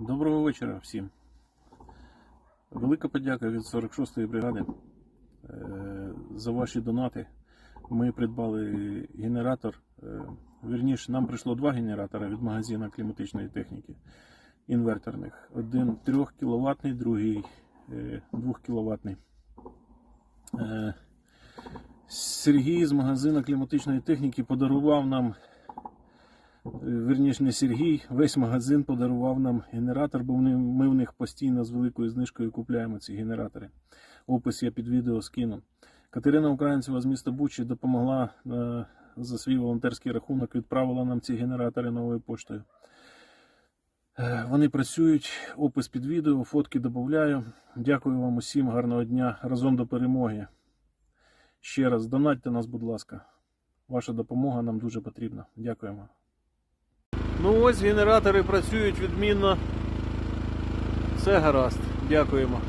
Доброго вечора всім. Велика подяка від 46-ї бригади е, за ваші донати. Ми придбали генератор. е, Вірніше, нам прийшло два генератора від магазину кліматичної техніки інверторних. Один 3 кВт, другий 2 кВт. Сергій з магазину кліматичної техніки подарував нам Вірніше, не Сергій, весь магазин подарував нам генератор, бо ми в них постійно з великою знижкою купляємо ці генератори. Опис я під відео скину. Катерина Українцева з міста Бучі допомогла е, за свій волонтерський рахунок, відправила нам ці генератори новою поштою. Е, Вони працюють, опис під відео, фотки додаю. Дякую вам усім, гарного дня. Разом до перемоги. Ще раз донатьте нас, будь ласка. Ваша допомога нам дуже потрібна. Дякуємо. Ну ось генератори працюють відмінно. Все гаразд. Дякуємо.